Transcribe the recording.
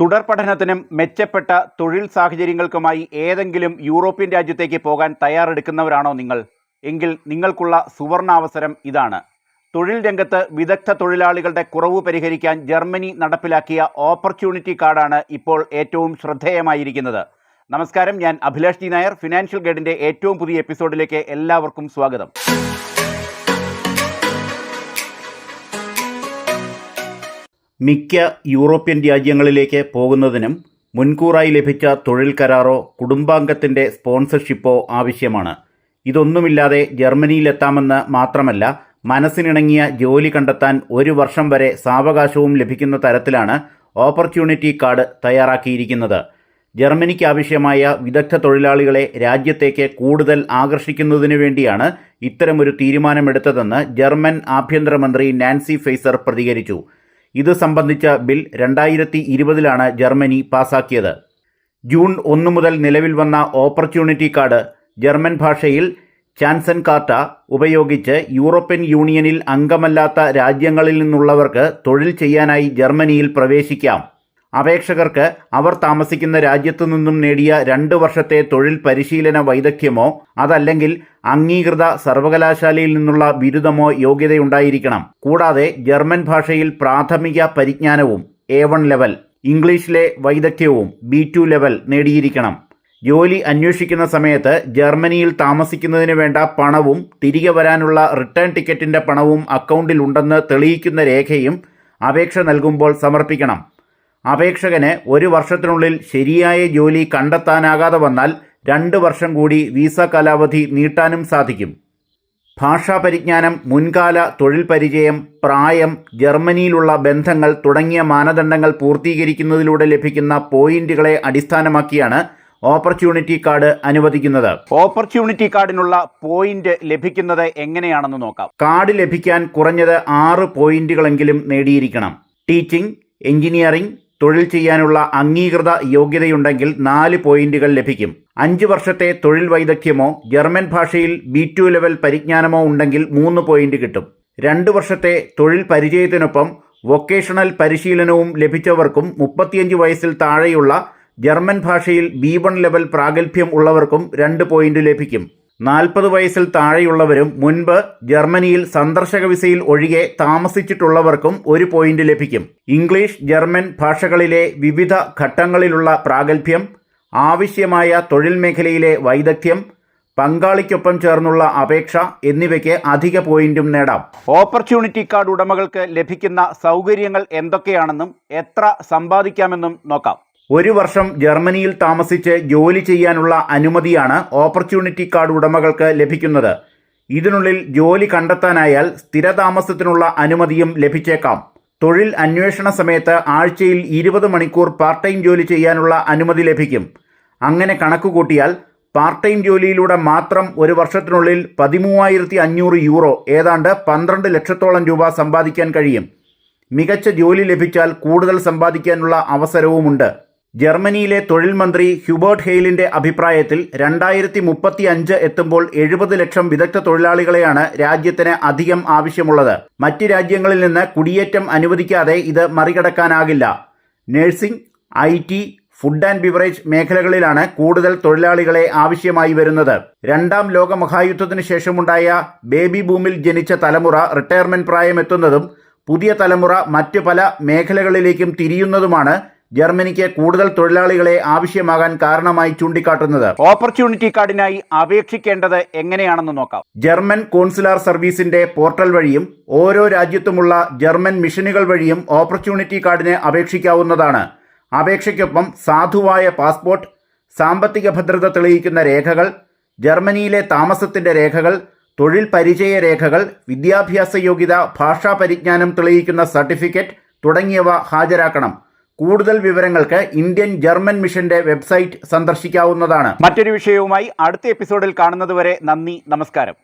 തുടർ പഠനത്തിനും മെച്ചപ്പെട്ട തൊഴിൽ സാഹചര്യങ്ങൾക്കുമായി ഏതെങ്കിലും യൂറോപ്യൻ രാജ്യത്തേക്ക് പോകാൻ തയ്യാറെടുക്കുന്നവരാണോ നിങ്ങൾ? എങ്കിൽ നിങ്ങൾക്കുള്ള സുവർണാവസരം ഇതാണ്. തൊഴിൽ രംഗത്ത് വിദഗ്ധ തൊഴിലാളികളുടെ കുറവ് പരിഹരിക്കാൻ ജർമ്മനി നടപ്പിലാക്കിയ ഓപ്പർച്യൂണിറ്റി കാർഡാണ് ഇപ്പോൾ ഏറ്റവും ശ്രദ്ധേയമായിരിക്കുന്നത്. നമസ്കാരം ഞാൻ അഭിലാഷ് ജി നായർ ഫിനാൻഷ്യൽ ഗൈഡിന്റെ ഏറ്റവും പുതിയ എപ്പിസോഡിലേക്ക് എല്ലാവർക്കും സ്വാഗതം. മിക്ക യൂറോപ്യൻ രാജ്യങ്ങളിലേക്ക് പോകുന്നതിനും മുൻകൂറായി ലഭിച്ച തൊഴിൽ കരാറോ കുടുംബാംഗത്തിന്റെ സ്പോൺസർഷിപ്പോ ആവശ്യമാണ്. ഇതൊന്നുമില്ലാതെ ജർമ്മനിയിലെത്താമെന്ന് മാത്രമല്ല മനസ്സിനിണങ്ങിയ ജോലി കണ്ടെത്താൻ ഒരു വർഷം വരെ സാവകാശവും ലഭിക്കുന്ന തരത്തിലാണ് ഓപ്പർച്യൂണിറ്റി കാർഡ് തയ്യാറാക്കിയിരിക്കുന്നത്. ജർമ്മനിക്ക് ആവശ്യമായ വിദഗ്ധ തൊഴിലാളികളെ രാജ്യത്തേക്ക് കൂടുതൽ ആകർഷിക്കുന്നതിനു വേണ്ടിയാണ് ഇത്തരമൊരു തീരുമാനമെടുത്തതെന്ന് ജർമ്മൻ ആഭ്യന്തരമന്ത്രി നാൻസി ഫെയ്സർ പ്രതികരിച്ചു. ഇത് സംബന്ധിച്ച ബിൽ രണ്ടായിരത്തി ഇരുപതിലാണ് ജർമ്മനി പാസാക്കിയത്. ജൂൺ ഒന്ന് മുതൽ നിലവിൽ വന്ന ഓപ്പർച്യൂണിറ്റി കാർഡ് ജർമ്മൻ ഭാഷയിൽ ചാൻസൻ കാർട്ട ഉപയോഗിച്ച് യൂറോപ്യൻ യൂണിയനിൽ അംഗമല്ലാത്ത രാജ്യങ്ങളിൽ നിന്നുള്ളവർക്ക് തൊഴിൽ ചെയ്യാനായി ജർമ്മനിയിൽ പ്രവേശിക്കാം. അപേക്ഷകർക്ക് അവർ താമസിക്കുന്ന രാജ്യത്തു നിന്നും നേടിയ രണ്ട് വർഷത്തെ തൊഴിൽ പരിശീലന വൈദഗ്ധ്യമോ അതല്ലെങ്കിൽ അംഗീകൃത സർവകലാശാലയിൽ നിന്നുള്ള ബിരുദമോ യോഗ്യതയുണ്ടായിരിക്കണം. കൂടാതെ ജർമ്മൻ ഭാഷയിൽ പ്രാഥമിക പരിജ്ഞാനവും എ വൺ ലെവൽ ഇംഗ്ലീഷിലെ വൈദഗ്ധ്യവും ബി ടു ലെവൽ നേടിയിരിക്കണം. ജോലി അന്വേഷിക്കുന്ന സമയത്ത് ജർമ്മനിയിൽ താമസിക്കുന്നതിന് വേണ്ട പണവും തിരികെ വരാനുള്ള റിട്ടേൺ ടിക്കറ്റിന്റെ പണവും അക്കൗണ്ടിലുണ്ടെന്ന് തെളിയിക്കുന്ന രേഖയും അപേക്ഷ നൽകുമ്പോൾ സമർപ്പിക്കണം. അപേക്ഷകന് ഒരു വർഷത്തിനുള്ളിൽ ശരിയായ ജോലി കണ്ടെത്താനാകാതെ വന്നാൽ രണ്ട് വർഷം കൂടി വിസ കാലാവധി നീട്ടാനും സാധിക്കും. ഭാഷാ പരിജ്ഞാനം മുൻകാല തൊഴിൽ പരിചയം പ്രായം ജർമ്മനിയിലുള്ള ബന്ധങ്ങൾ തുടങ്ങിയ മാനദണ്ഡങ്ങൾ പൂർത്തീകരിക്കുന്നതിലൂടെ ലഭിക്കുന്ന പോയിന്റുകളെ അടിസ്ഥാനമാക്കിയാണ് ഓപ്പർച്യൂണിറ്റി കാർഡ് അനുവദിക്കുന്നത്. ഓപ്പർച്യൂണിറ്റി കാർഡിനുള്ള പോയിന്റ് ലഭിക്കുന്നത് എങ്ങനെയാണെന്ന് നോക്കാം. കാർഡ് ലഭിക്കാൻ കുറഞ്ഞത് ആറ് പോയിന്റുകളെങ്കിലും നേടിയിരിക്കണം. ടീച്ചിംഗ് എഞ്ചിനീയറിംഗ് തൊഴിൽ ചെയ്യാനുള്ള അംഗീകൃത യോഗ്യതയുണ്ടെങ്കിൽ നാല് പോയിന്റുകൾ ലഭിക്കും. അഞ്ച് വർഷത്തെ തൊഴിൽ വൈദഗ്ധ്യമോ ജർമ്മൻ ഭാഷയിൽ ബി ടു ലെവൽ പരിജ്ഞാനമോ ഉണ്ടെങ്കിൽ മൂന്ന് പോയിന്റ് കിട്ടും. രണ്ട് വർഷത്തെ തൊഴിൽ പരിചയത്തിനൊപ്പം വൊക്കേഷണൽ പരിശീലനവും ലഭിച്ചവർക്കും മുപ്പത്തിയഞ്ച് വയസ്സിൽ താഴെയുള്ള ജർമ്മൻ ഭാഷയിൽ ബി വൺ ലെവൽ പ്രാഗൽഭ്യം ഉള്ളവർക്കും രണ്ട് പോയിന്റ് ലഭിക്കും. നാൽപ്പത് വയസ്സിൽ താഴെയുള്ളവരും മുൻപ് ജർമ്മനിയിൽ സന്ദർശക വിസയിൽ ഒഴികെ താമസിച്ചിട്ടുള്ളവർക്കും ഒരു പോയിന്റ് ലഭിക്കും. ഇംഗ്ലീഷ് ജർമ്മൻ ഭാഷകളിലെ വിവിധ ഘട്ടങ്ങളിലുള്ള പ്രാഗൽഭ്യം ആവശ്യമായ തൊഴിൽ മേഖലയിലെ വൈദഗ്ധ്യം പങ്കാളിക്കൊപ്പം ചേർന്നുള്ള അപേക്ഷ എന്നിവയ്ക്ക് അധിക പോയിന്റും നേടാം. ഓപ്പർച്യൂണിറ്റി കാർഡ് ഉടമകൾക്ക് ലഭിക്കുന്ന സൗകര്യങ്ങൾ എന്തൊക്കെയാണെന്നും എത്ര സമ്പാദിക്കാമെന്നും നോക്കാം. ഒരു വർഷം ജർമ്മനിയിൽ താമസിച്ച് ജോലി ചെയ്യാനുള്ള അനുമതിയാണ് ഓപ്പർച്യൂണിറ്റി കാർഡ് ഉടമകൾക്ക് ലഭിക്കുന്നത്. ഇതിനുള്ളിൽ ജോലി കണ്ടെത്താനായാൽ സ്ഥിരതാമസത്തിനുള്ള അനുമതിയും ലഭിച്ചേക്കാം. തൊഴിൽ അന്വേഷണ സമയത്ത് ആഴ്ചയിൽ ഇരുപത് മണിക്കൂർ പാർട്ട് ടൈം ജോലി ചെയ്യാനുള്ള അനുമതി ലഭിക്കും. അങ്ങനെ കണക്കുകൂട്ടിയാൽ പാർട്ട് ടൈം ജോലിയിലൂടെ മാത്രം ഒരു വർഷത്തിനുള്ളിൽ പതിമൂവായിരത്തി അഞ്ഞൂറ് യൂറോ ഏതാണ്ട് പന്ത്രണ്ട് ലക്ഷത്തോളം രൂപ സമ്പാദിക്കാൻ കഴിയും. മികച്ച ജോലി ലഭിച്ചാൽ കൂടുതൽ സമ്പാദിക്കാനുള്ള അവസരവുമുണ്ട്. ജർമ്മനിയിലെ തൊഴിൽ മന്ത്രി ഹ്യൂബർട്ട് ഹെയിലിന്റെ അഭിപ്രായത്തിൽ രണ്ടായിരത്തി മുപ്പത്തി അഞ്ച് എത്തുമ്പോൾ എഴുപത് ലക്ഷം വിദഗ്ധ തൊഴിലാളികളെയാണ് രാജ്യത്തിന് അധികം ആവശ്യമുള്ളത്. മറ്റ് രാജ്യങ്ങളിൽ നിന്ന് കുടിയേറ്റം അനുവദിക്കാതെ ഇത് മറികടക്കാനാകില്ല. Nursing I T food and beverage മേഖലകളിലാണ് കൂടുതൽ തൊഴിലാളികളെ ആവശ്യമായി വരുന്നത്. രണ്ടാം ലോക മഹായുദ്ധത്തിന് ശേഷമുണ്ടായ ബേബി ബൂമിൽ ജനിച്ച തലമുറ റിട്ടയർമെന്റ് പ്രായമെത്തുന്നതും പുതിയ തലമുറ മറ്റ് പല മേഖലകളിലേക്കും തിരിയുന്നതുമാണ് ജർമ്മനിക്ക് കൂടുതൽ തൊഴിലാളികളെ ആവശ്യമാകാൻ കാരണമായി ചൂണ്ടിക്കാട്ടുന്നത്. ഓപ്പർച്യൂണിറ്റി കാർഡിനായി അപേക്ഷിക്കേണ്ടത് എങ്ങനെയാണെന്ന് നോക്കാം. ജർമ്മൻ കോൺസുലാർ സർവീസിന്റെ പോർട്ടൽ വഴിയും ഓരോ രാജ്യത്തുമുള്ള ജർമ്മൻ മിഷനുകൾ വഴിയും ഓപ്പർച്യൂണിറ്റി കാർഡിന് അപേക്ഷിക്കാവുന്നതാണ്. അപേക്ഷയ്ക്കൊപ്പം സാധുവായ പാസ്പോർട്ട് സാമ്പത്തിക ഭദ്രത തെളിയിക്കുന്ന രേഖകൾ ജർമ്മനിയിലെ താമസത്തിന്റെ രേഖകൾ തൊഴിൽ പരിചയ രേഖകൾ വിദ്യാഭ്യാസ യോഗ്യത ഭാഷാ പരിജ്ഞാനം തെളിയിക്കുന്ന സർട്ടിഫിക്കറ്റ് തുടങ്ങിയവ ഹാജരാക്കണം. കൂടുതൽ വിവരങ്ങൾക്ക് ഇന്ത്യൻ ജർമ്മൻ മിഷന്റെ വെബ്സൈറ്റ് സന്ദർശിക്കാവുന്നതാണ്. മറ്റൊരു വിഷയവുമായി അടുത്ത എപ്പിസോഡിൽ കാണുന്നതുവരെ നന്ദി നമസ്കാരം.